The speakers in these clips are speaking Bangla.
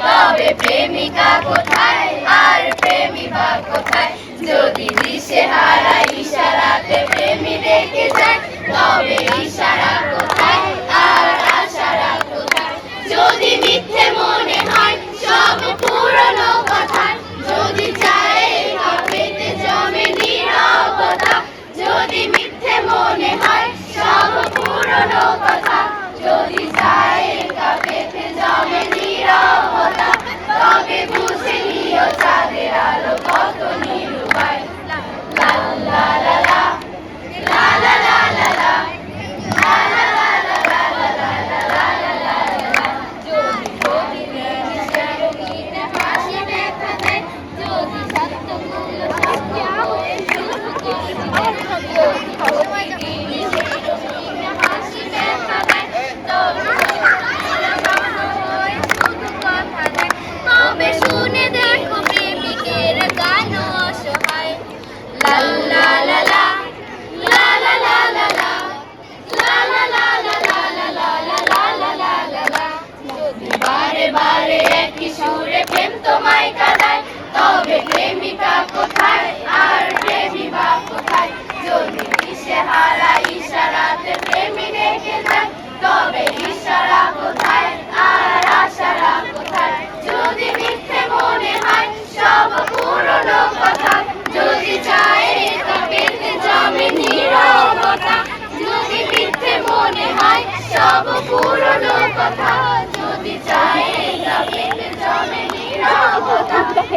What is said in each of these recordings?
তবে প্রেমিকা কোথায়? আর প্রেমিকা কোথায়? যদি দিশে হারা ইশারাতে প্রেমী রেখে যায়, তবে ইশারা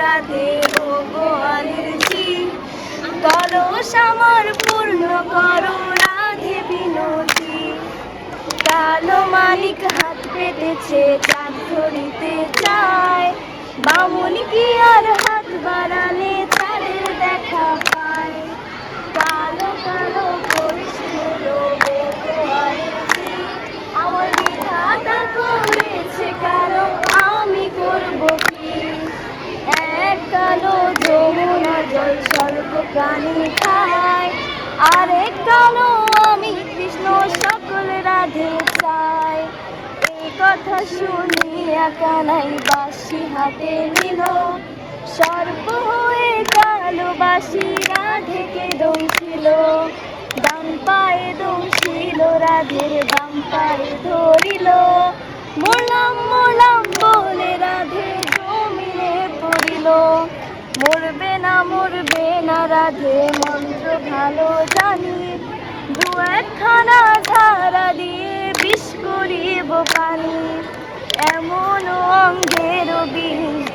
রাধে ও গোয়ালের জি কলস পূর্ণ করো রাধে বিনোদী। কালো মালিক হাত পেতেছে, চাঁদ ধরিতে চায়। বামুন কি আর হাত বাড়ালে চাঁদের দেখা প্রাণী খায় আরেক কালো আমি কৃষ্ণ সকল রাধে চাই? এই কথা শুনিয়া কানাই বাসি হাতে নিল। সর্প হয়ে কালো বাসি রাধেকে দৌছিল। ডান পায়ে দৌছিল, রাধের বাম পায়ে ধরিল। মোলাম মোলাম বলে রাধে জমিনে পড়িল। মরবে না, মরবে রাধে মন্ত্র ভালো জানি। দু একখানা ধারা দিয়ে বিষ করিব পানি। এমন অঙ্গের বিষ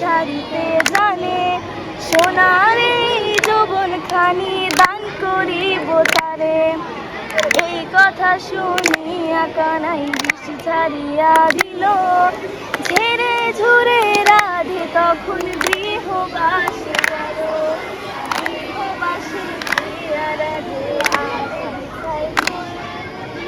ছাড়িতে জানে। সোনার যৌবন খানি দান করিব তারে। এই কথা শুনিয়া কানাই বিষ ছাড়িয়া দিল। ঝেড়ে ঝুরে রাধে তখন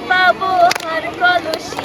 babu har kolushi